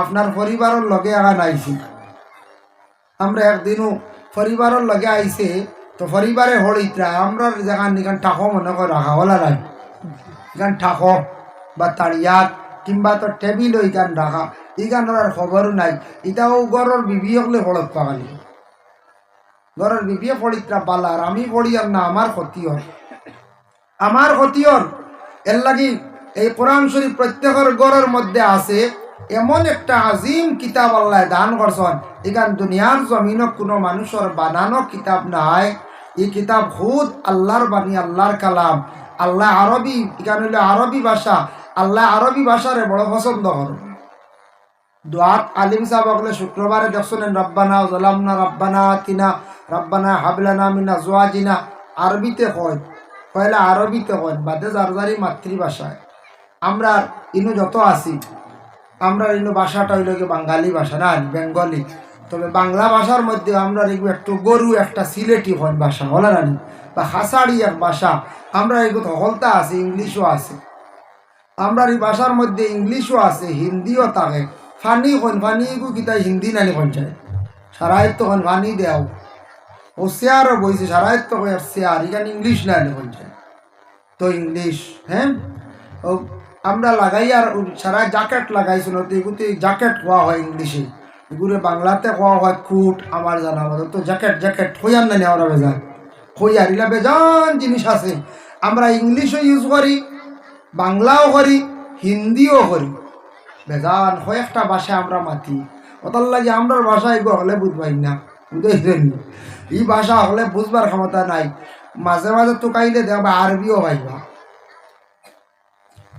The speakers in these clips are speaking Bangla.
আপনার পরিবারের লগে আগান আইছি আমরা একদিনও পরিবারের লগে আইছে, তো পরিবারে হড়িতরা আমরা যেখান নিখান ঠাকো মনে করে, রাখা হলা নাই। এখান ঠাকো বা তাড়িয়াত কিংবা তো টেবিল ওইখান রাখা এইখানোর আর খবরও নাই। এটাও গড়ের বিবি হলে হড়ক পাগালি ঘরের বিবিয়ে পড়িত্রা পালার আমি পড়ি না, আমার ক্ষতি হয় আমার ক্ষতি এর লাগি এই কোরআন শরীফ প্রত্যেকের গড়ের মধ্যে আছে এমন একটা আজিম কিতাব আল্লাহ দান করছেন। এখান দুনিয়ার জমিন কোনো মানুষের বানানো কিতাব নাই। এই কিতাব খুদ আল্লাহর বাণী আল্লাহর কালাম। আল্লাহ আরবি এখানে হইল আরবি ভাষা। আল্লাহ আরবি ভাষারে বড় পছন্দ করে দোয়াত আলিম সাহেব বলে শুক্রবারে দেখছেন, রব্বানা জলামনা, রব্বানা তিনা রব্বানা হাবলানা মিনা জোয়াজিনা আরবিতে হয় কয়লা আরবিতে হয় বাদে যারই মাতৃভাষায়। আমরা ইনু যত আছি আমরা ইনু ভাষাটা হইল কি বাঙালি ভাষা না বেঙ্গলি। তবে বাংলা ভাষার মধ্যে আমরা এগুলো একটু গরু, একটা সিলেটি হয় ভাষা হলে রানি বা হাসাড়ি এক ভাষা। আমরা এগুলো হলতা আছে ইংলিশও আছে আমরা এই ভাষার মধ্যে ইংলিশও আছে হিন্দিও থাকে। ফানি হন ফানি গু কিতা হিন্দি নানি চাই সারায়ত্ত হন ফানি দেও। ও শেয়ারও বইছে সারায়ত্ত আর শেয়ার এখানে ইংলিশ নানি চাই তো ইংলিশ হ্যাঁ? ও আমরা লাগাই আর সারা জ্যাকেট লাগাইছিল, তো জ্যাকেট কোয়া হয় ইংলিশে। এগুলো বাংলাতে কোয়া হয় কুট আমার জানা মতো। তো জ্যাকেট জ্যাকেট হইয়ার নানি আমরা বেজান হইয়ার ইলা বেজান জিনিস আছে। আমরা ইংলিশও ইউজ করি, বাংলাও করি, হিন্দিও করি। বেজান কয়েকটা ভাষা আমরা মাতি। ওটার লাগে আমরা ভাষা এগুলো হলে বুঝবাই না বুঝাইলেন এই ভাষা হলে বুঝবার ক্ষমতা নাই। মাঝে মাঝে তো কাইলে দেখবা আরবিও পাইবা।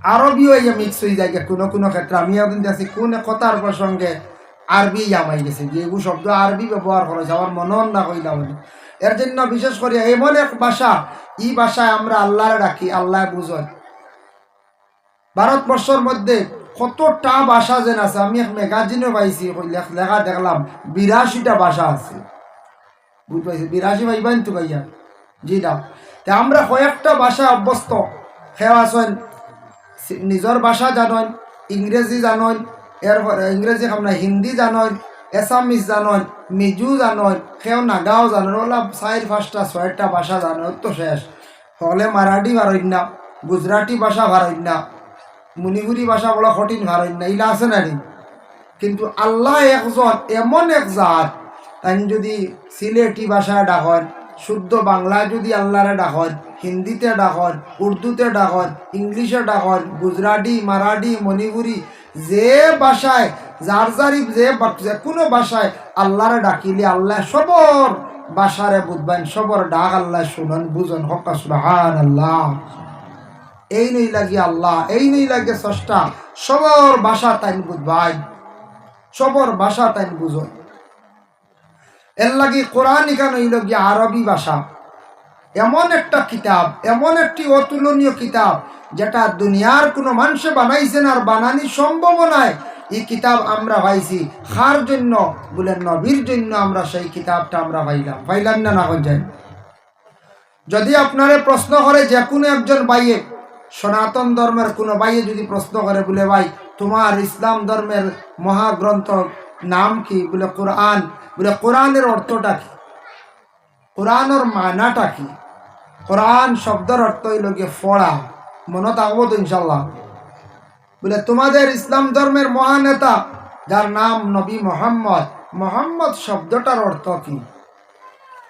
আরবিও ইয়ে মিক্স হয়ে যায় কোনো কোনো ক্ষেত্রে। আমি একদিন দেখছি কোন কথার প্রসঙ্গে আরবি জামাই গেছে যে এগুলো শব্দ আরবি ব্যবহার করেছে আমার মনন না কইলাম। এর জন্য বিশেষ করে এমন এক ভাষা, ই ভাষায় আমরা আল্লাহর রাখি আল্লাহ বুঝয় ভারতবর্ষের মধ্যে কতটা ভাষা যেন আছে, আমি এক ম্যাগাজিনে পাইছি লেখা দেখলাম, বিরাশিটা ভাষা আছে। বুঝতে পাইছি বিরাশি ভাইবান তো ভাইয়া। জি না। আমরা কয়েকটা ভাষা অভ্যস্ত। সি- নিজের ভাষা জানেন ইংরেজি জানেন এর পরে ইংরেজি আমরা হিন্দি জানেন এসামিস জানেন মিজু জানেন সেও নাগাও জানেন ওলা চার পাঁচটা, ছয়টা ভাষা জানেন তো শেষ। হলে মারাঠি ভারত না গুজরাটি ভাষা ভারত না মণিপুরি ভাষা বড় কঠিন ভারত না ইলা আছে না কিন্তু আল্লাহ একজন, এমন এক জাত তাই যদি সিলেটি ভাষায় ডাকন শুদ্ধ বাংলায় যদি আল্লাহরে ডাকন হিন্দিতে ডাকন উর্দুতে ডাকন ইংলিশে ডাকন গুজরাটি, মারাঠি, মণিপুরি, যে ভাষায়, যার যারি যে কোনো ভাষায় আল্লাহরে ডাকিলে আল্লাহ সবর ভাষারে বুঝবেন সবর ডাক আল্লাহ শুনন, বুঝন, হকা আল্লাহ এই নেই লাগে আল্লাহ, এই নেই লাগে স্রষ্টা সবর ভাষা তাই বুঝবাই সবর ভাষা তাই বুঝো এর লাগি কোরআন এখানে হইল গিয়ে আরবি ভাষা। এমন একটা কিতাব, এমন একটি অতুলনীয় কিতাব, যেটা দুনিয়ার কোনো মানুষে বানাইছেন আর বানানি সম্ভব নয়। এই কিতাব আমরা পাইছি। খার জন্য? বলে নবীর জন্য আমরা সেই কিতাবটা আমরা পাইলাম। পাইলাম না না যায়। যদি আপনারে প্রশ্ন করে যে কোনো একজন বাইয়ে সনাতন ধর্মের কোনো বাইয়ে যদি প্রশ্ন করে, বলে ভাই, তোমার ইসলাম ধর্মের মহাগ্রন্থ নাম কি? বলে কোরআন। বলে কোরআনের অর্থটা কি? কোরআনের মানাটা কি? কোরআন শব্দের অর্থ হইল গিয়ে ফড়া। মনে থাকব তো ইনশাল্লাহ বলে তোমাদের ইসলাম ধর্মের মহানেতা যার নাম নবী মোহাম্মদ। মোহাম্মদ শব্দটার অর্থ কি?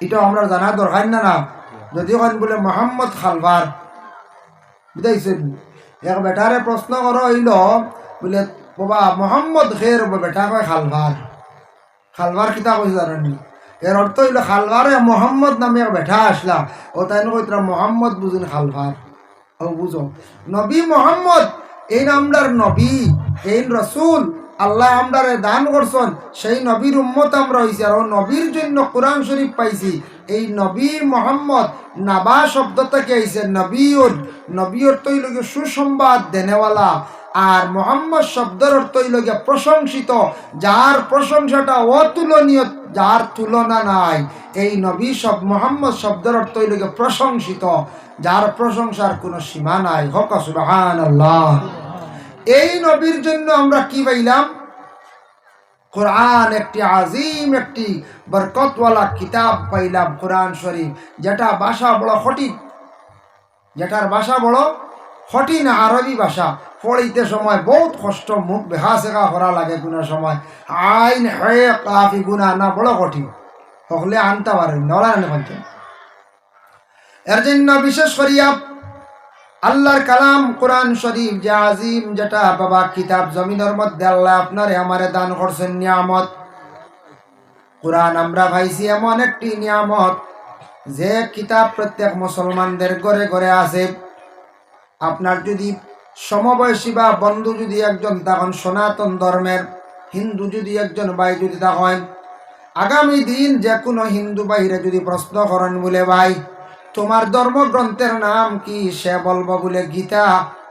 এটা আমরা জানা দরকার না না। যদি কন বলে মোহাম্মদ খালবার বুঝাইছেন? এক বেটারে প্রশ্ন করো হইল, বলে বাবা, মোহাম্মদ খের বেটা কয় খালবার? খালবার কিতা কইছে জানেননি এর অর্থ হইল খালবারে মোহাম্মদ নামে এক বেটা আসলা ও তাই কইতরা মোহাম্মদ বুঝুন খালবার? ও বুঝো নবী মোহাম্মদ, এই নামদার নবী, এই রসুল আল্লাহ আমদারে দান করছেন সেই নবীর উম্মত আমরা হইছি আর নবীর জন্য কোরআন শরীফ পাইছি। এই নবী মোহাম্মদ নাবা শব্দ থেকে আইছে নবীর নবী অর্থ হইল গিয়ে সুসংবাদ দেনেওয়ালা আর মোহাম্মদ শব্দের অর্থ হইল গিয়ে প্রশংসিত, যার প্রশংসাটা অতুলনীয়, যার তুলনা নাই। এই নবী সব, মোহাম্মদ শব্দের অর্থ হইল গিয়ে প্রশংসিত, যার প্রশংসার কোনো সীমা নাই। হক সুবহান আল্লাহ এই নবীর জন্য আমরা কি পাইলাম? কোরআন একটি আজিম, একটি বরকতওয়ালা কিতাব পাইলাম কোরআন শরীফ, যেটা ভাষা বড় কঠিন যেটার ভাষা বড় কঠিন আরবি ভাষা? পড়িতে সময়, বহুত কষ্ট, মুখ বেহা সেকা করা লাগে কোনো সময়। আইন হে কাফি গুনা না বড় কঠিন। হকলে আনতে পারেন নলা আনে এর জন্য বিশেষ করিয়া আল্লাহর কালাম কোরআন শরীফ যে আজিম যেটা বাবা কিতাব জমিনের মধ্যে আল্লাহ আপনারে আমারে দান করছেন নিয়ামত। কোরআন আমরা ভাইছি এমন একটি নিয়ামত, যে কিতাব প্রত্যেক মুসলমানদের ঘরে ঘরে আছে। আপনার যদি সমবয়সী বা বন্ধু যদি একজন তখন সনাতন ধর্মের, হিন্দু যদি একজন ভাই যদি তখন আগামী দিন যে কোনো হিন্দু বাহিরে যদি প্রশ্ন করেন বলে, ভাই, তোমার ধর্মগ্রন্থের নাম কি? সে বলব বলে, গীতা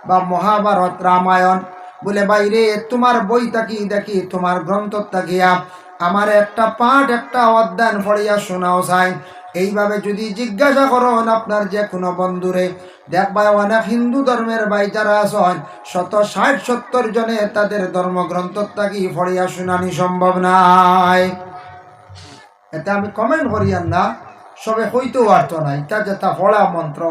বা মহাভারত রামায়ণ। বলে বাইরে তোমার বইটা কি দেখি? তোমার গ্রন্থ তাকিয়া আমার একটা পাঠ, একটা অধ্যয়ন পড়িয়া শোনাও চাই এইভাবে যদি জিজ্ঞাসা করুন আপনার যে কোনো বন্ধুরে দেখবা অনেক হিন্দু ধর্মের ভাই যারা আছেন, শত ষাট সত্তর জনে তাদের ধর্মগ্রন্থ তাকি পড়িয়া শুনানি সম্ভব নাই? এটা আমি কমেন্ট করিয়ান না, সবে হইতেও পারত না এটা যে যেটা ফলা মন্ত্র,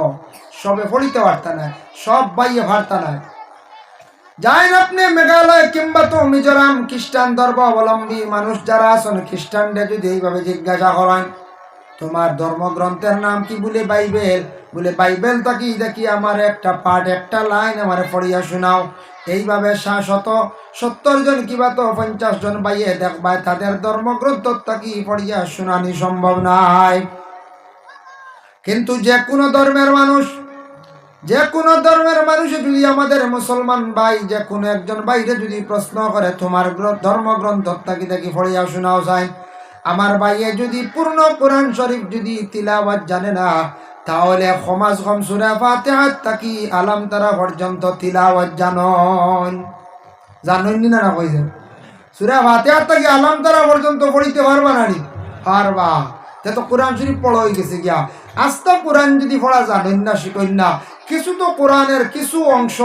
সবে ফলিতে পারত না, সব বাইয়ে পারত না। যাইন আপনি মেঘালয় কিংবা তো মিজোরাম খ্রিস্টান ধর্ম অবলম্বী মানুষ যারা আছেন খ্রিস্টানদের যদি এইভাবে জিজ্ঞাসা করেন তোমার ধর্মগ্রন্থের নাম কি বলে বাইবেল? বলে বাইবেল তাকি দেখি আমার একটা পাঠ, একটা লাইন আমার পড়িয়া শোনাও। এইভাবে শত সত্তর জন কিবা তো পঞ্চাশ জন বাইয়ে দেখবায় তাদের ধর্মগ্রন্থ তাকি পড়িয়া শোনানি সম্ভব নাই। কিন্তু যে কোনো ধর্মের মানুষ, যে কোনো ধর্মের মানুষ যদি আমাদের মুসলমান ভাই, যে কোনো একজন বাইরে যদি প্রশ্ন করে, তোমার গ্র- ধর্মগ্রন্থ তাকি দেখি পড়িয়া শোনাও যায়? আমার ভাইয়ে যদি পূর্ণ কোরআন শরীফ যদি তিলাওয়াত জানে না, তাহলে সমাজ কম সুরা ফাতেহাত তাকি আলাম তারা পর্যন্ত তিলাওয়াত জানন। জানন না না কইছেন? সুরা ফাতেহাত তাকি আলাম তারা পর্যন্ত পড়িতে পারবা না নি? পারবা। তে তো কোরআন শরীফ পড়া হয়ে গেছে গিয়া। আস্তা কোরআন যদি পড়া জানেন না, শিখেন না, কিছু তো কোরআনের কিছু অংশ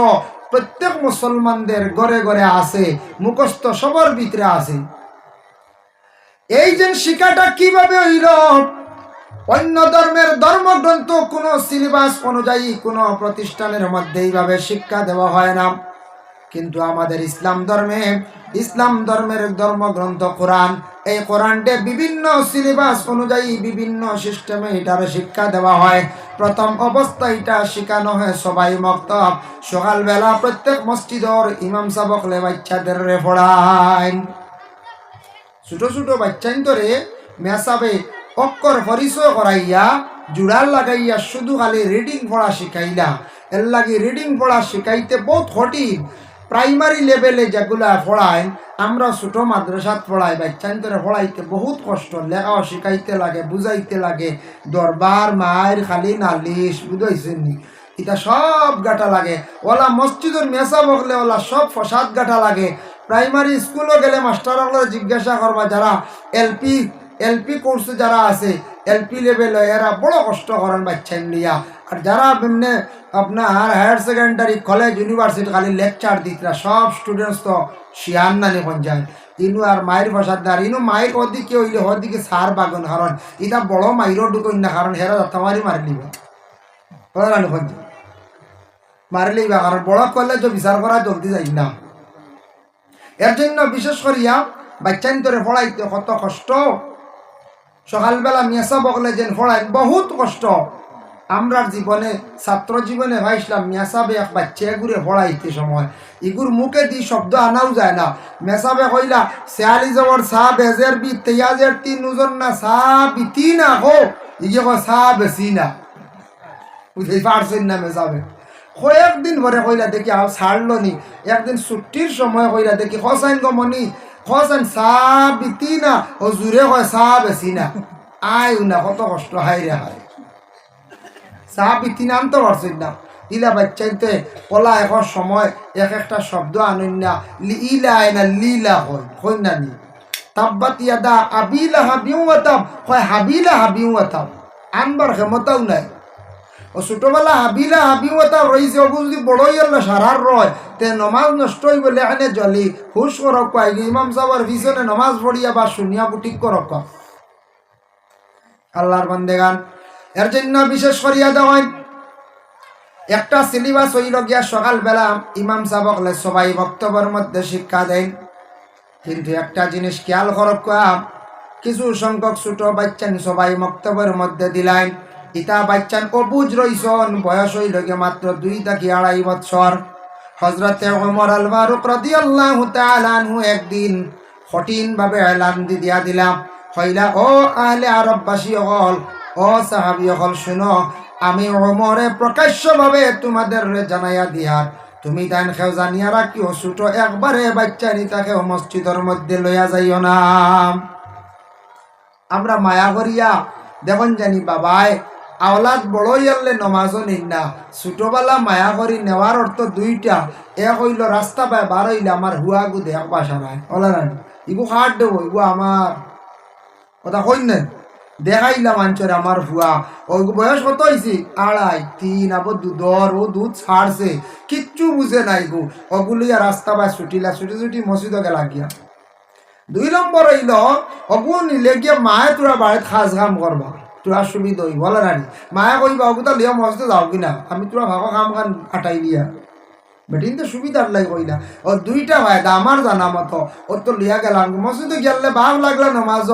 প্রত্যেক মুসলমানদের ঘরে ঘরে আছে, মুখস্থ সবার ভিতরে আছে। এই যে শিক্ষাটা কীভাবে হইল? অন্য ধর্মের ধর্মগ্রন্থ কোনো সিলেবাস অনুযায়ী কোনো প্রতিষ্ঠানের মধ্যে এইভাবে শিক্ষা দেওয়া হয় না। কিন্তু আমাদের ইসলাম ধর্মে, ইসলাম ধর্মের ধর্মগ্রন্থ, কোরআন, এই কোরআনটে বিভিন্ন সিলেবাস অনুযায়ী বিভিন্ন সিস্টেমে এটার শিক্ষা দেওয়া হয়। প্রথম অবস্থা এটা শেখানো হয় সবাই মক্তব। সকালবেলা প্রত্যেক মসজিদর ইমাম সাবকলে বাচ্চাদের রে পড়ায়। ছোট ছোট বাচ্চাইন ধরে মেসাবে অক্ষর পরিচয় করাইয়া, জুড়াল লাগাইয়া শুধু খালি রিডিং পড়া শিখাইলা। এর লাগে রিডিং পড়া শিখাইতে বহুত কঠিন। প্রাইমারি লেভেলে যেগুলা পড়ায়, আমরা ছোট মাদ্রাসাত পড়াই বাচ্চাইন ধরে পড়াইতে বহুত কষ্ট। লেখাও শিখাইতে লাগে, বুঝাইতে লাগে। দরবার, মায়ের খালি নালিশ, বুঝাইছেন নি? এটা সব গাটা লাগে। ওলা মসজিদের মেসা বকলে ওলা সব ফসাদ গাটা লাগে। প্রাইমারি স্কুলও গেলে মাস্টারগুলো জিজ্ঞাসা করবা যারা এলপি এলপি কোর্সে যারা আছে এলপি লেভেলে এরা বড় কষ্ট করেন বাচ্চা লিয়া আর যারা এমনি আপনার হায়ার সেকেন্ডারি কলেজ ইউনিভার্সিটি খালি লেকচার দিতরা সব স্টুডেন্টস তো শিয়ান নানি পঞ্চায়েত ইনু আর মায়ের বসার দ্বার ইনু মায়ের ওদিকে হইলে ওদিকে সার বাগন কারণ এটা বড় মাইরও ঢুকইন না কারণ হেরা যাত্রামারি মারি নিব রানি পঞ্চায়েত মারিলেই বা কারণ বড় কলেজ বিচার করা জলদি যাই না এর জন্য বিশেষ করিয়া বাচ্চান তোরে পড়াইতে কত কষ্ট। সকালবেলা মেসা বকলে যেন পড়াই বহুত কষ্ট। আমরার জীবনে, ছাত্র জীবনে ভাইছিলাম মেসাবে এক বাচ্চা ঘুরে পড়াইতে সময়। ইগুর মুখে দি শব্দ আনাও যায় না। মেসাবে কইলা, শেয়ালি জবর সা বেজের বি তেয়াজের তিন ওজন না, সা বিতি না হো ইগে সা বেশি না। বুঝতে পারছেন না মেসাবে কয়েকদিন ভরে কইলা দেখি আও ছাড়লো নি। একদিন ছুটির সময় কইলা দেখি খসাইন গমনি খসাইন চা বিতি না জুড়ে কয় চা বেশি না। আয় না কত কষ্ট হাই রে হাই চা বিতি না, আনতে পারছেন না। ইলা বাচ্চাইতে কলা এখন সময়, এক একটা শব্দ আনুন না। ইলা না লীলা হয় হয় না নি। তাব্বাত ইয়াদা আবিলা হাবিউ আতাম হয় হাবিলা হাবিউ আতাম আনবার ক্ষমতাও নাই। ও ছোটবেলা হাবিলা হাবিমতা রয়েছে ওগু যদি বড় হইয়াল সারার রয়। তে নমাজ নষ্ট হই বলে এখানে জলি হুশ করক পাই ইমাম সাহেবের পিছনে নমাজ পড়িয়া বা শুনিয়া বুটিক করক আল্লাহর বন্দেগান, এর জন্য বিশেষ করিয়া দেওয়ান একটা সিলেবাস হইল গিয়া সকালবেলা ইমাম সাবকলে সবাই বক্তব্যের মধ্যে শিক্ষা দেন কিন্তু একটা জিনিস খেয়াল করক কিছু সংখ্যক ছোট বাচ্চান সবাই বক্তব্যের মধ্যে দিলাইন ইতা বাচ্চান অবুজ রইছন। বয়স হইল মাত্র দুই থাকি আড়াই বছর হজরতে ওমর আল ফারুক রাদিয়াল্লাহু তাআলা আনহু একদিন কঠিন ভাবে এলান দি দিয়া দিলাম। হইলা ও আহলে আরববাসী হল ও সাহাবি হল শুনো, আমি ওমরে প্রকাশ্যভাবে তোমাদের জানাইয়া দিয়ার। তুমি তাইন খেও জানিয়া রাখিও, ছোট একবারে বাচ্চা নিতাকে মসজিদের মধ্যে লইয়া যাইও না। আমরা মায়া করিয়া, দেখুন জানি বাবাই আওলাদ বড় ইয়ারলে নমাজও নিন না। ছোটবেলা মায়া করি নেওয়ার অর্থ দুইটা। এক হইল রাস্তা পায় বার হইলে আমার হুয়া গু দেখ বাসা নাই ওলা ইগু হাট দেবো ইগু আমার কথা কই না দেখাইলাম আঞ্চর আমার হুয়া ওই বয়স কত হয়েছে আড়াই তিন আবার দুধর ও দুধ ছাড়ছে কিচ্ছু বুঝে নাই গো। ওগুলিয়া রাস্তা পায় ছুটিলা, ছুটি ছুটি মসজিদ গেলা গিয়া দুই নম্বর হইল অগু নিলে গিয়ে মায়ে তোরা বাড়িত খাস কাম করবা তোরা সুবিধা হই বলে রানি মায়ে কইবা অগু তা লিয়া মসজিদে যাও কিনা? আমি তোরা ভাগো কাম খান আটাই দিয়া। বেটিন তো সুবিধার লাই কইলা ও দুইটা ফায়দা আমার জানা মতো ও তো লিয়া গেলাম মসজিদে গেলে ভাব লাগল নমাজ?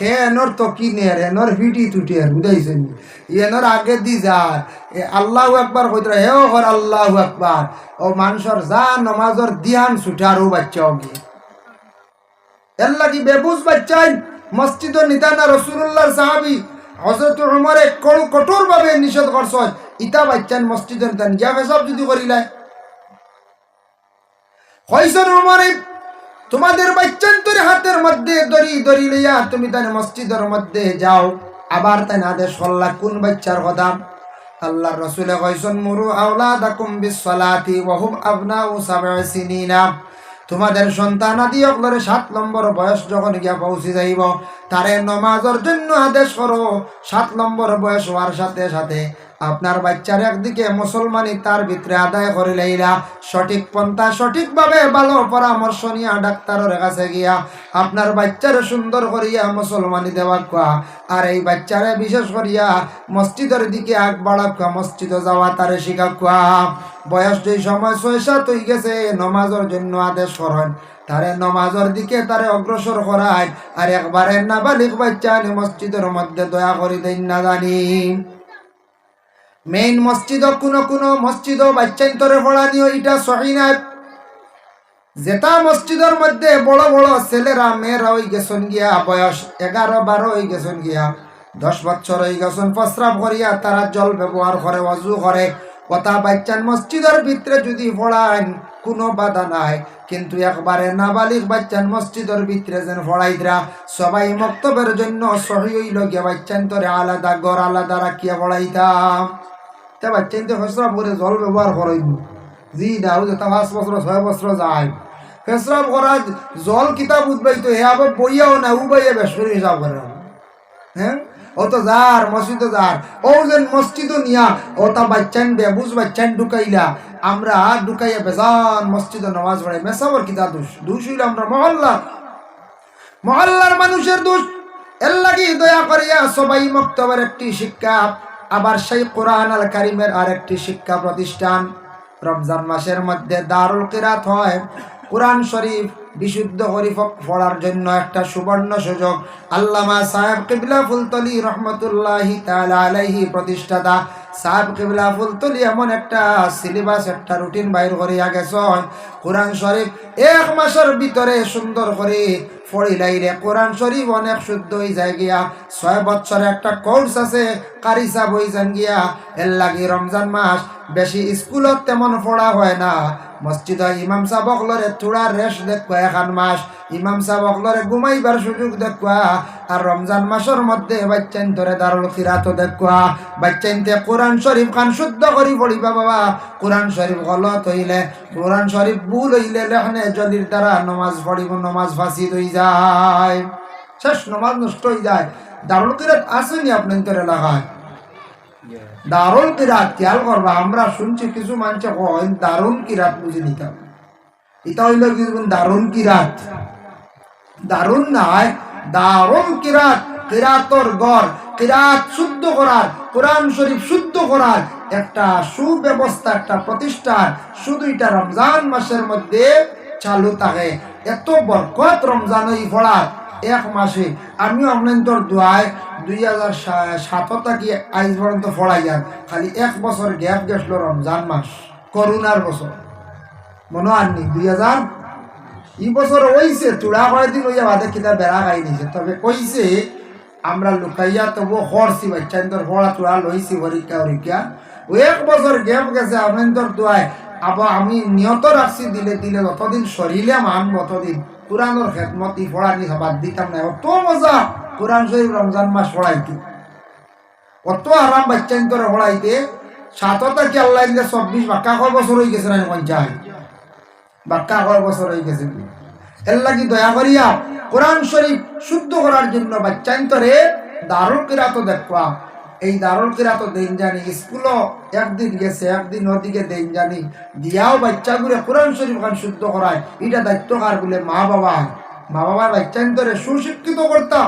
হে এনর তো কি নের এনর ভিটি তুটি আর বুঝাইছেন এনর আগে দি যার আল্লাহ একবার কইতে হে ও ঘর আল্লাহ একবার ও মানুষের যা নমাজর দিয়ান ছুটারও বাচ্চা অগি। এর লাগি বেবুজ বাচ্চাই মসজিদ নিতানা রসুল্লাহর সাহাবি হজরত উমরে কঠোর ভাবে নিষেধ করছ ইতা বাচ্চান মসজিদ নিতান গিয়া ফেসব যদি করিলাই হইসন উমরে, তোমাদের বাচ্চান্তরে হাতের মধ্যে দড়ি দড়ি লইয়া তুমি তার মসজিদের মধ্যে যাও। আবার তাই আদেশ করলা, কোন বাচ্চার কথা? আল্লাহ রসুলে কইসন মুরু আওলাদাকুম বিসসালাতি ওয়া হুম আবনাউ সাব'i সিনিনা। তোমাদের সন্তান আদি অকলরে সাত নম্বর বয়স যখন গিয়া পৌঁছে যাইব, তারে নমাজের জন্য আদেশ করো। সাত নম্বর বয়স হওয়ার সাথে সাথে আপনার বাচ্চার একদিকে মুসলমানি, তার ভিতরে আদায় করে লাইলা। সঠিক পন্থা, সঠিকভাবে ভালো পরামর্শ নিয়া ডাক্তারের কাছে গিয়া আপনার বাচ্চারে সুন্দর করিয়া মুসলমানি দেওয়া কোয়া আর এই বাচ্চারে বিশেষ করিয়া মসজিদের দিকে আগ বাড়া কোয়া মসজিদে যাওয়া তারে শিখা কোয়া বয়স যেই সময় ছয় সাত গেছে, নমাজের জন্য আদেশ করেন। তারে নমাজের দিকে তারে অগ্রসর করায়। আর একবারে নাবালিক বাচ্চা মসজিদের মধ্যে দয়া করি, দেন না জানি। মেইন মসজিদ কোনো কোনো মসজিদ বাচ্চান্তরে পড়ানিও এটা সহি না যেটা মসজিদের মধ্যে বড় বড় ছেলেরা, মেয়েরা ওই গেছন গিয়া, বয়স এগারো বারো ওই গেছন গিয়া, দশ বছর ওই গেছন, প্রস্রাব করিয়া তারা জল ব্যবহার করে, অজু করে। কথা বাচ্চান মসজিদের ভিতরে যদি পড়ান, কোনো বাধা নাই। কিন্তু একবারে নাবালিক বাচ্চান মসজিদের ভিতরে যেন পড়াইদরা সবাই মক্তবের জন্য সহি হইল গিয়া বাচ্চান তোরে আলাদা গড় আলাদা রাখিয়া পড়াইতাম। তা বাচ্চান তো ফেসরা করে জল ব্যবহার করাইব। জি ও যেটা পাঁচ বছর, ছয় বছর যায়। ফেসরাব করা জল কিতাব তো হে আবার বইয়াও না, উবাইয়া বেশ হিসাব করে হ্যাঁ? ও তো যার, মসজিদ যার। ও যেন মসজিদ নিয়া, ও তা বাচ্চান বেবুজ বাচ্চান ঢুকাইলা। আমরা ঢুকাইয়া বেজান মসজিদ নামাজ পড়াই। মেসাবর কিতা দোষ? দোষ হইল আমরা মহল্লা মহল্লার মানুষের দোষ। এর লাগি দয়া করিয়া সবাই মক্তবের একটি শিক্ষা আবার সেই কোরআন আল কারিমের আরেকটি শিক্ষা প্রতিষ্ঠান। রমজান মাসের মধ্যে দারুল কিরাত হয়। কোরআন শরীফ বিশুদ্ধ হরিফ পড়ার জন্য একটা সুবর্ণ সুযোগ। আল্লামা সাহেব কিবলা ফুলতলি রহমতুল্লাহি আলাইহি প্রতিষ্ঠাতা। সাহেব কিবলা ফুলতলি এমন একটা সিলেবাস, একটা রুটিন বাইর করিয়া গেছেন। কোরআন শরীফ এক মাসের ভিতরে সুন্দর করে ফড়িলাইরে কোরআন শরীফ অনেক শুদ্ধ হয়ে যায় গিয়া। ছয় বছরের একটা কোর্স আছে, কারিসা বই যান গিয়া। এর লাগি রমজান মাস বেশি স্কুলত তেমন পড়া হয় না। মসজিদ ইমাম সাহেব লরে থোড়া রেস্ট দেখুয়া এখান মাস। ইমাম সাহেব লরে ঘুমাইবার সুযোগ দেখুয়া। আর রমজান মাসের মধ্যে বাচ্চান ধরে দারুল খিরাত দেখুয়া। বাচ্চাইনতে কোরআন শরীফ খান শুদ্ধ করি পড়িবা বাবা। কোরআন শরীফ গলত হইলে, কোরআন শরীফ ভুল হইলে লেখনে জলির দ্বারা নমাজ পড়িব, নমাজ ফাঁসি হয়ে যায়। শেষ নমাজ নষ্ট হয়ে যায়। দারুল কিরাত আসেনি আপনার এলাকায়? দারুণ কিরাত খেয়াল করবা আমরা শুনছি কিছু মানুষে কয় কিরাত বুঝে নিতাম। এটা হইল দারুণ কিরাত। নাই কিরাত কিরাতর গড় কিরাত শুদ্ধ করার কোরআন শরীফ শুদ্ধ করার একটা সুব্যবস্থা একটা প্রতিষ্ঠান শুধু এটা রমজান মাসের মধ্যে চালু থাকে। এত বরকত রমজান ওই পড়ার এক মাসে। আমি অনন্তর দোয়ায় দুই হাজার সাত থাকি আইজ পর্যন্ত পড়াই যান খালি এক বছর গ্যাপ গেছিল রমজান মাস, করোনার বছর। মনে আননি দুই হাজার, ই বছর হইছে চূড়া কয়েকদিন হইয়া বাদে কিনা বেড়া খাই নিছে তবে কইছে, আমরা লুকাইয়া তবু হরছি, বাচ্চান্তর হড়া চূড়া লইছি পরীক্ষা ও এক বছর গেপ গেছে আমেন্তর দোয়ায় আবার আমি নিয়ত রাখছি, দিলে দিলে যতদিন শরীরে মানব ততদিন কোরআনের খেদমত পড়ানি বাদ দিতাম না অত মজা কোরআন শরীফ রমজান মাস পড়াইতে অত আরাম বাচ্চান্তরে পড়াইতে সাতটা কি আল্লাহ দিলে চব্বিশ বাক্কা কয় বছর হয়ে গেছে না পঞ্চায়েত বাক্কা কয় বছর হয়ে গেছে। এর লাগি দয়া করিয়া কোরআন শরীফ শুদ্ধ করার জন্য বাচ্চান্তরে দারুল কিরাত দেখবা এই দারুল কিরাত দেন জানি স্কুলও একদিন গেছে, একদিন ওদিকে দেন জানি দিয়াও বাচ্চাগুলো কোরআন শরীফ খান শুদ্ধ করায়। এটা দায়িত্ব কার বলে মা বাবা মা বাবার বাচ্চান্তরে সুশিক্ষিত করতা,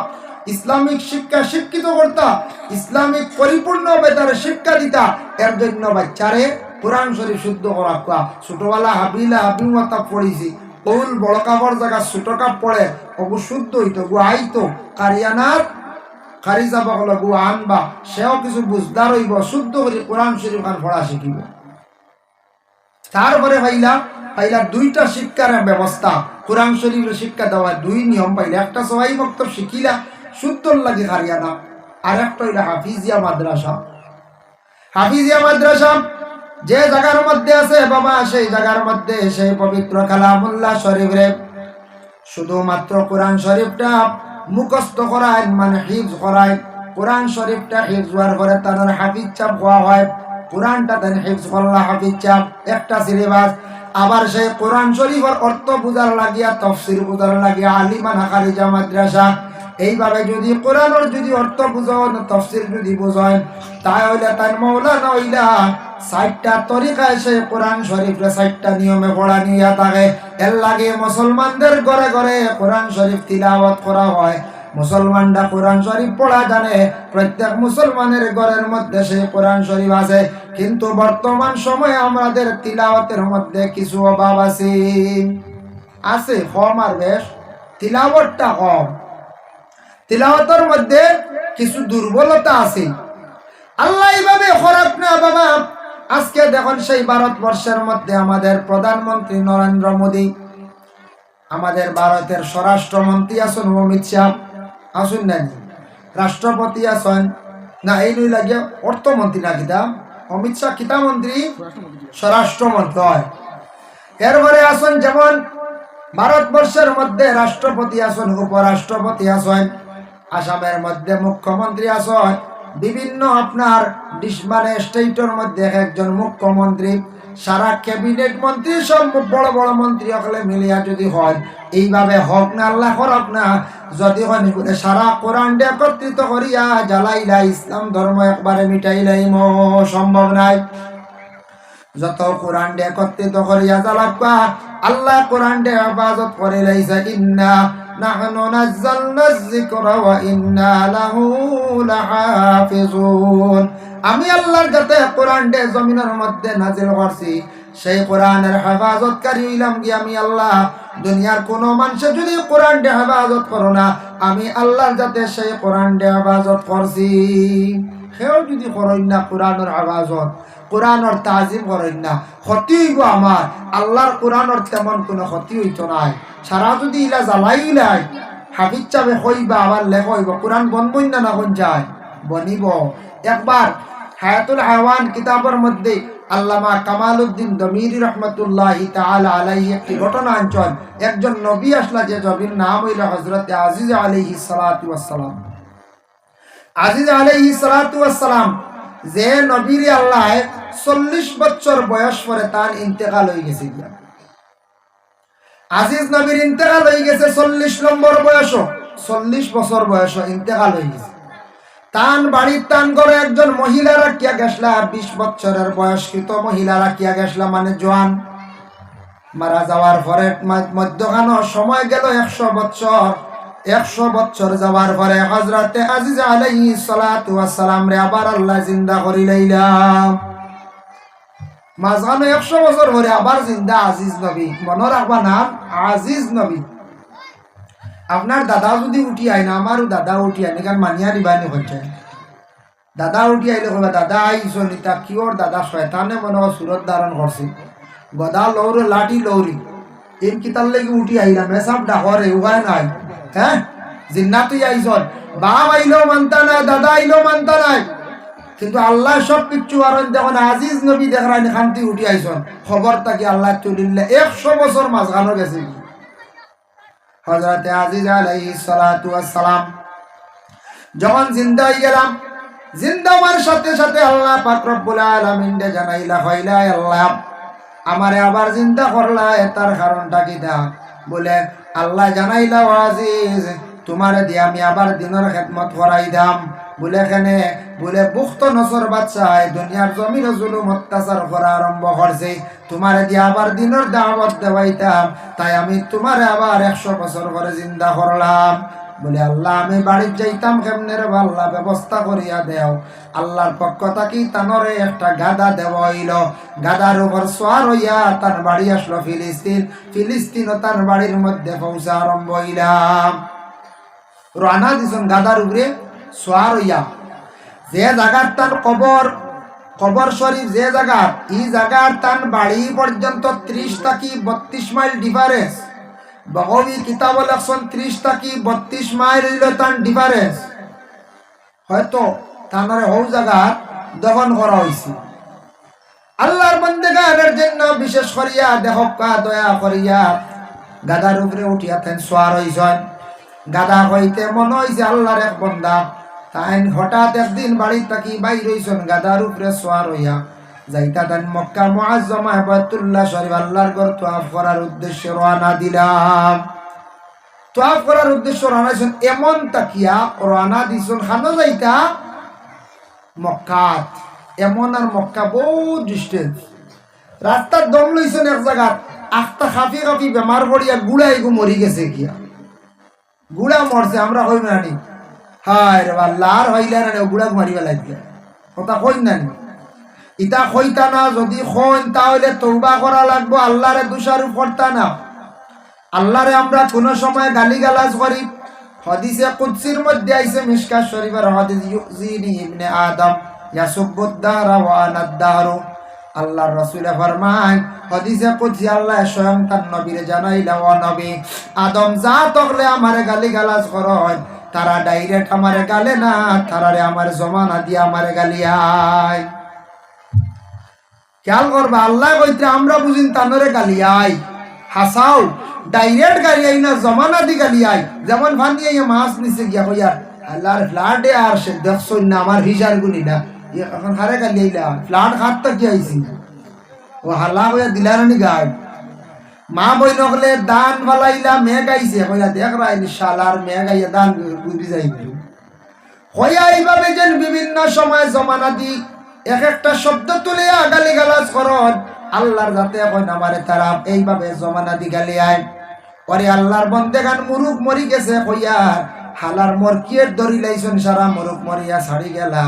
ইসলামিক শিক্ষা শিক্ষিত করতা, ইসলামিক পরিপূর্ণ বেতারে শিক্ষা দিতা। এর জন্য বাচ্চারে কোরআন শরীফ শুদ্ধ করা কোয়া। ছোটবেলা হাবিলা হাবিমতা পড়িছি। ওল বড় কাপড় জায়গা ছোট কাপ পড়ে অবু শুদ্ধ হইতো গু আইতো কারিয়ানার কারি যাবা হলো গু আনবা, সেও কিছু বুঝদার হইব, শুদ্ধ করে কোরআন শরীফ খান পড়া শিখিব। তারপরে পাইলা পাইলা দুইটা শিক্ষার ব্যবস্থা। কোরআন শরীফের শিক্ষা দেওয়া দুই নিয়ম পাইলা। একটা সবাই মক্তব শিখিলা শুদ্ধর লাগে হারিয়ানা। আর একটা হইলা হাফিজিয়া মাদ্রাসা। হাফিজিয়া মাদ্রাসা, যে জায়গার মধ্যে আছে বাবা সেই জায়গার মধ্যে সেই পবিত্র কালামুল্লাহ শরীফ রে শুধুমাত্র কোরআন শরীফটা মুখস্থ করায় মানে হিফজ করায়। কোরআন শরীফটা হিফজ হওয়ার পরে তাদের হাফিজ চাপ হওয়া হয়। কোরআনটা তাদের হিফজ করলা হাফিজ চাপ, একটা সিলেবাস। আবার সেই কোরআন শরীফের অর্থ বুঝার লাগিয়া, তফসির বুঝার লাগিয়া আলিমান হাকারিজা মাদ্রাসা এইভাবে যদি কোরআনের যদি অর্থ বুঝন তফসির যদি বুঝেন, তাহলে তার মৌলানা হইলা ষাটটা তরিকায় সে কোরআন শরীফে ষাটটা নিয়মে পড়া নিয়ে থাকে। এর লাগে মুসলমানদের ঘরে ঘরে কোরআন শরীফ তিলাওয়াত করা হয়। মুসলমানরা কোরআন শরীফ পড়া জানে, প্রত্যেক মুসলমানের ঘরের মধ্যে সে কোরআন শরীফ আছে। কিন্তু বর্তমান সময়ে আমাদের তিলাওয়াতের মধ্যে কিছু অভাব আছে। আছে, কম আর বেশ। তিলাওয়াতটা কম। তিলাওয়াতের মধ্যে কিছু দুর্বলতা আছে। আল্লাহ এইভাবে খরাক না, বাবা। আজকে দেখুন সেই ভারতবর্ষের মধ্যে আমাদের প্রধানমন্ত্রী নরেন্দ্র মোদী, আমাদের ভারতের স্বরাষ্ট্রমন্ত্রী আছেন অমিত শাহ। আসুন না রাষ্ট্রপতি আছেন না, এই নই লাগে অর্থমন্ত্রী না কিতা? অমিত শাহ কিতা মন্ত্রী? স্বরাষ্ট্রমন্ত্রী হয়। এরপরে আসেন যেমন ভারতবর্ষের মধ্যে রাষ্ট্রপতি আসন উপরাষ্ট্রপতি আসন আসামের মধ্যে মুখ্যমন্ত্রী আসন বিভিন্ন আপনার মানে স্টেটের মধ্যে একজন মুখ্যমন্ত্রী। সারা ক্যাবিনেট মন্ত্রী, সব বড় বড় মন্ত্রী সকলে মিলিয়া যদি হয়, এইভাবে হক না, আল্লাহ করক না। যদি নিগুণে সারা কোরআন একত্রিত করিয়া জ্বালাইলা ইসলাম ধর্ম একবারে মিটাইলাই সম্ভব নাই। যত কোরআন একত্রিত করিয়া জ্বালাবা আল্লাহ কোরআন হেফাজত করে লাইছে ইন্না নাযালনা যিকরা ওয়া ইন্না লাহু লাহাফিজুন আমি আল্লাহর যাতে কোরআন ডে জমিনের মধ্যে নাজিল করছি। সেই কোরআনের হেফাজতকারী হইলাম কি আমি আল্লাহ? দুনিয়ার কোন মানুষে যদি কোরআন ডে হেফাজত করো না, আমি আল্লাহর যাতে সেই কোরআন ডে হেফাজত করছি। সেও যদি করেন না কোরআনের হেফাজত কোরআনের তাজিম করেন না, ক্ষতি হইব আমার আল্লাহর কোরআনের তেমন কোনো ক্ষতি হইতো নাই। সারা যদি ইলা জ্বালাই লাই হাফিজ চাবে হইবা আবার লেখ হইব কোরআন বনবই না না যায়। বনিব। একবার হায়াতুল হায়াওয়ান কিতাবের মধ্যে আল্লামা কামাল উদ্দিন দমিরি রহমতুল্লাহ তাআলা আলাইহি একটি ঘটনা অঞ্চল একজন নবী আসলা যে নবীর নাম হইল হজরত আজিজ আলাইহি সালাতু ওয়াসসালাম। আজিজ আলাইহি সালাতু যে নবীর আল্লাহ চল্লিশ বছর বয়স পরে তার ইন্তেকাল হয়ে গেছে গিয়া। আজিজ নবীর ইন্তেকাল হয়ে গেছে চল্লিশ নম্বর বয়স চল্লিশ বছর বয়স ইন্তেকাল হয়ে গেছে। তান বাড়ির টান করে একজন মহিলা রাখিয়া গেছলা, বিশ বছরের বয়স্কৃত মহিলা রাখিয়া গেছলা মানে জোয়ান। মারা যাওয়ার পরে মধ্যখানো সময় গেল একশো বছর। একশো বছর যাওয়ার পরে হজরতে আজিজ সালাতু সালাম রে আবার আল্লাহ জিন্দা করি লাইলাম মাঝখানে একশো বছর পরে আবার জিন্দা আজিজ নবী। মনে রাখবা নাম আজিজ নবী। আপনার দাদা যদি উঠি আয় না, আমারও দাদা উঠি আয় কারণ মানিয়া দিবানি হচ্ছে। দাদা উঠি আইলে কবে দাদা আইসো নিতা কিওর দাদা শয়তানে মনে হয় সুরত ধারণ করছে। গদা লৌরে, লাঠি লৌরি। এর কিতার লেগে উঠি আইলাম এসব ডাকরে উপায় নাই। হ্যাঁ? জিন্না তুই আইসন বাপ আইলেও নাই, দাদা আইলেও নাই। কিন্তু আল্লাহ সব দেখুন, আজিজ নবী উঠি আইসন খবর আল্লাহ একশো বছর মাঝখানো গেছে? হজরতে আজিজ সালাম যখন জিন্দা হয়ে গেলাম, জিন্দা সাথে সাথে আল্লাহ পাক রব্বুল আলামিন দে জানাইলা হইলা আল্লাহ, আমারে আবার জিন্দা করলা তার কারণটা কি দা বলে আল্লাহ জানাইলা, আজিজ, তোমার দিয়ে আমি আবার দিনের খেদমত করাই দাম। বলে এখানে বলে বুক্ত নসর বাচ্চায় দুনিয়ার জমির জুলুম, অত্যাচার করা আরম্ভ করছে তোমারে দিয়ে আবার দিনের দাওয়াত দেওয়াইতাম তাই আমি তোমার আবার একশো বছর করে জিন্দা করলাম বলে, আল্লাহ, আমি বাড়ির যাইতাম কেমনে আল্লাহ ব্যবস্থা করিয়া দেও। আল্লাহর পক্ষ থাকি তানরে একটা গাদা দেওয়া হইল। গাদার উপর সোয়ার হইয়া তার বাড়ি আসলো ফিলিস্তিন। ফিলিস্তিনও তার বাড়ির মধ্যে পৌঁছা আরম্ভ হইলাম রানা দিছন গাদার উপরে সোয়ার হইয়া। যে জায়গার তার কবর কবর শরীফ যে জায়গার এই জায়গার তার বাড়ি পর্যন্ত ত্রিশ থাকি বত্রিশ মাইল ডিফারেন্স বগবি কিতাব লেখছেন ত্রিশ থাকি বত্রিশ মাইল তার ডিফারেন্স হয়তো তানারে হৌ জায়গার দখল করা হয়েছে আল্লাহর বন্দেগানের জন্য বিশেষ করিয়া দেখকা দয়া করিয়া গাদার উপরে উঠিয়া তেন সোয়ার হইছেন গাদা হইতে মনে হইছে আল্লাহর এক বন্দা। তাই হঠাৎ একদিন বাড়ি থাকি বাইর হইছেন গাদার উপরে সোয়ার হইয়া যাইতা মক্কা উদ্দেশ্যে উদ্দেশ্য এমন তাকিয়া যাইতা মক্কাত। এমন মক্কা রাস্তার দম লইছেন এক জায়গা আখটা খাফি খাফি বেমার পড়িয়া গুড়া এগু মরি গেছে কিয়া গুড়া মরছে, আমরা নানি হায় রে আল্লাহ আর হইলা না গুড়া মারি পেলাই কথা কই নানি ইটা কইতা না, যদি কইন তাহলে তৌবা করা লাগবো, আল্লাহরে দোষারোপ করতা না। আল্লাহরে আমরা কোনো সময় গালি গালাজ করি। হদিসে কুদসির মধ্যে আইছে মিশকাত শরীফের হদিস ইউজিনি ইবনে আদম, ইয়াসুবুদ্দারা ওয়া আনাদ্দারু। আল্লাহর রাসূলে ফরমায়, হদিসে কুদসি, আল্লাহ স্বয়ং তার নবীরে জানাইলা, ও নবী, আদম যা তকলে আমারে গালি গালাজ করয় তারা ডাইরেক্ট আমারে গালে না, তারারে আমার জমানা দিয়ে আমারে গালিয়ায় খেয়াল করবা, আল্লাহ কইতে, আমরা বুঝিন তানরে গালিয়াই হাসাও ডাইরেক্ট গালিয়াই না, জমানা দি গালিয়াই যেমন এই মাছ নিচে গিয়া কইয়ার আল্লাহর ফ্লাটে আর সে দেখছই না, আমার হিসার গুনি না। এ এখন হারে গালিয়াইলা ফ্লাট তো কি আইছি ও হাল্লা কইয়া দিলারানি গায়। মা বই নকলে দান বালাইলা, মেঘ আইছে কইয়া দেখ রাইনি শালার মেঘ আইয়া দান বুঝি যাইবে। হইয়া এইভাবে যেন বিভিন্ন সময় জমানা দি এক একটা শব্দ তুলে গালি গালাজ করন। আল্লাহর যাতে এখন আমারে তারা এইভাবে জমানা দি গালি আয় পরে আল্লাহর বন্দে গান, মুরুখ মরি গেছে কইয়া। হালার মর কিয়ের দড়ি লাইছন সারা, মুরুখ মরিয়া ছাড়ি গেলা।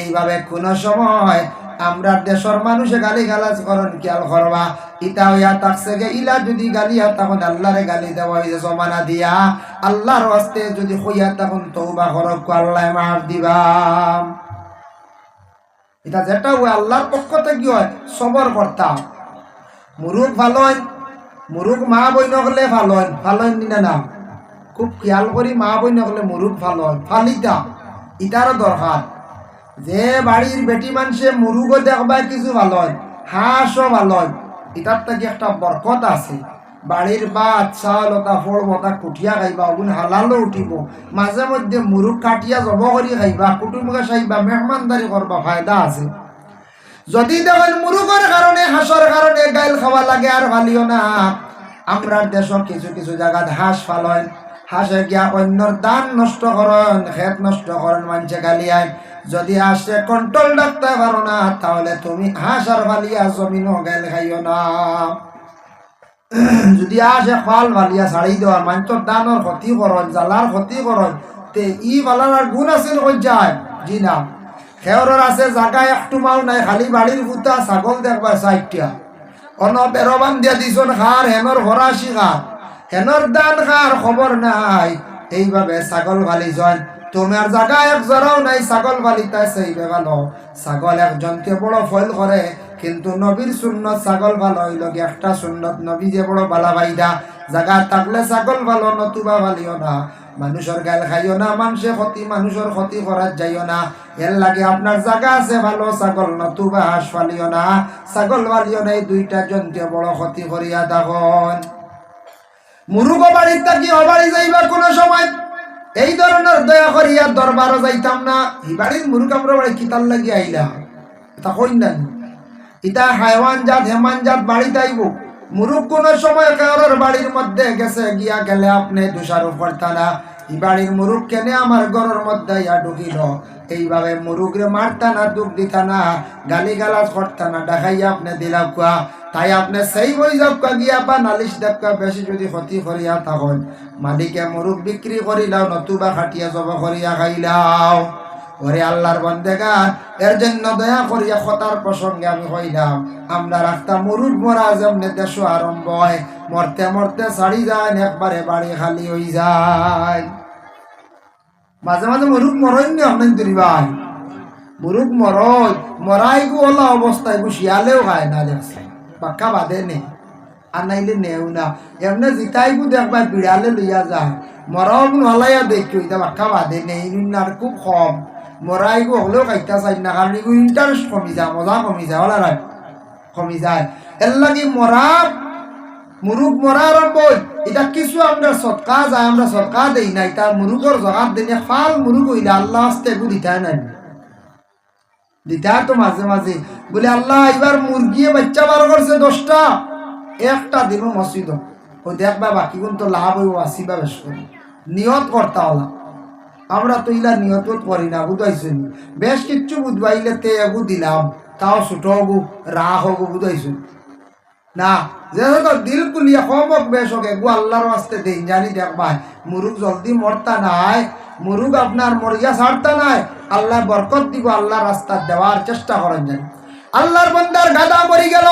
এইভাবে কোন সময় আমরা দেশের মানুষে গালি গালাজ করন, খেয়াল করবা। ইটা হইয়া তাকছে গে, ইলা যদি গালি গালিয়া, তখন আল্লাহরে গালি দেওয়া হয়েছে জমানা দিয়া। আল্লাহর হস্তে যদি হইয়া তখন তৌবা করক আল্লাহ মার দিবা। এটা যেটা হয়, আল্লাহর পক্ষ থেকে হয়, সবর করতাম মুরুখ ভালো হয়, মুরুখ মা বই নকলে ভালো হয় ভালো হয় না না। খুব খেয়াল করি মা বই নকলে মুরুখ ভালো হয়, ফালিতা ইটারও দরকার। যে বাড়ির বেটি মানুষে মুরুগও দেখবা কিছু ভালো হয়, হাঁসও ভালো হয়, এটার থেকে একটা বরকত আছে। বাড়ির বাদ চাল ওটা ফল ওটা কুটিয়া খাইবা ওগুন হালালো উঠিব। মাঝে মধ্যে মুরুখ কাটিয়া জব কৰি খাইবা, কুটুমকে চাইবা মেহমানদারি করবা ফায়দা আছে। যদি দেখেন মুরুগের কারণে হাঁসের কারণে গাইল খাওয়া লাগে আর ভালিও না। আমরা দেশের কিছু কিছু জায়গাত হাঁস ফালয়। হাসে গিয়া অন্যর দান নষ্ট করেন খেত নষ্ট করেন মানুষে গালি আয় যদি হাসে কন্ট্রোল রাখতে পারো না, তাহলে তুমি হাঁস আর ফালিয়া জমিনও গেল খাইও না। যদি আসে ফাল ভালিয়া ছাড়ি দেওয়ার মানুষের দানোর ক্ষতি করন জ্বালার ক্ষতি করন তে ই বালার গুণ আছিল কই যায়। জি না। খেয়রের আছে, জাগা একটু মাও নাই, খালি বাড়ির ফুটা ছাগল দেখবা চাইটিয়া অন বেরবান দিয়া দিছন খার হেনর ভরাশি খার হেনর দান খার খবর নাই। এইভাবে ছাগল ভালি যান তোমার জায়গা এক জরাও নাই, ছাগল ভালিতাই সেইবে ভালো ছাগল একজনকে বড় ফল করে কিন্তু নবীর সুন্নত ছাগল ভালো হইল একটা সুন্নত নবী যে বড় বালা বাইদা জাগা থাকলে ছাগল ভালো, নতুবা ভালিও না। মানুষের গাল খাইও না, মানুষের ক্ষতি মানুষের ক্ষতি করার যাইও না। এর লাগে আপনার জায়গা আছে ভালো, ছাগল নতুবা হাঁস ফালিও না। ছাগল ফালিও না, এই দুইটা জন্তুয়ে বড় ক্ষতি করিয়া তখন মুরুগ বাড়ির থাকি অবাড়ি যাইবা কোনো সময়, এই ধরনের দয়া করিয়া দরবারও যাইতাম না। এই বাড়ির মুরুগ আমরা বাড়ি কিতার লাগি আইলা তা কই না ইটা হাইওয়ান জাত, হেমান জাত বাড়িতে আইব মুরুগ কোনো সময় কারোর বাড়ির মধ্যে গেছে, গিয়া গেলে আপনি দোষারোপ করতা না। বাড়ির মুরুগ কেনে আমার ঘরের মধ্যে ইয়া ঢুকিল। এইভাবে মুরুগরে মারতা না, দুঃখ দিতা না গালি গালাজ করতা না, দেখাইয়া আপনি দিলা কুয়া। তাই আপনি সেই বই যাব গিয়া বা নালিশ দেখা বেশি যদি ক্ষতি করিয়া তখন মালিকে মুরুগ বিক্রি করিলাও, নতুবা খাটিয়া জব করিয়া খাইলাও। ওরে আল্লাহর বন্দেগান এর জন্য দয়া করিয়া খতার প্রসঙ্গে আমি কইলাম আমরা রাখতা মুরুগ মরা যেমনে দেশ আরম্ভ হয়, মরতে মরতে ছাড়ি যায়, একবারে বাড়ি খালি হয়ে যায়। মাঝে মাঝে মুরুগ মরই নি আপনার দুরি ভাই। মুরুগ মরই, মরাই গু ওলা অবস্থায় গু শিয়ালেও খায় না দেখছে। পাক্কা বাদে নে, আর নাইলে নেও না। এমনি জিতাই গু দেখবা বিড়ালে লইয়া যায়। মরাও গুণ হলাইয়া দেখি ওইটা পাক্কা বাদে নেই আর খুব কম। মরাই গু হলেও খাইতা চাই না কারণ এগু ইন্টারেস্ট কমি যায়, মজা কমি যায় ওলা রায় কমি যায়। এর লাগি মরা মুরুগ মরা আরম্ভ। এটা কিছু আমরা সৎকা যায় আমরা সৎকা দেই নাই। তার মুরুগর জগাত দিনে ফাল মুরুগ হইলে আল্লাহ আসতে এগু দিতাই নাই। দিতা তো মাঝে মাঝে বলে, আল্লাহ এবার মুরগিয়ে বাচ্চা বার করছে দশটা একটা দিব মসজিদ ও দেখবা বাকি কোন তো লাভ হইব আসিবা বেশ করে নিয়ত করতা হলা। আমরা তো ইলা নিয়ত করি না বুঝাইছো বেশ কিচ্ছু বুঝবাইলে তে এগু দিলাম, তাও ছোট হগু, রাহ হগু বুঝাইছো না যেহেতু দিল কুলিয়া কমক বেশ হোক, এগু আল্লাহর আসতে দিন জানি দেখবা মুরুগ জলদি মরতা নাই, মুরুগ আপনার মরিয়া ছাড়তা নাই, আল্লাহ বরকত দিব, আল্লাহ রাস্তা দেওয়ার চেষ্টা করেন জানি। আল্লাহর বন্দার গাদা মরি গেল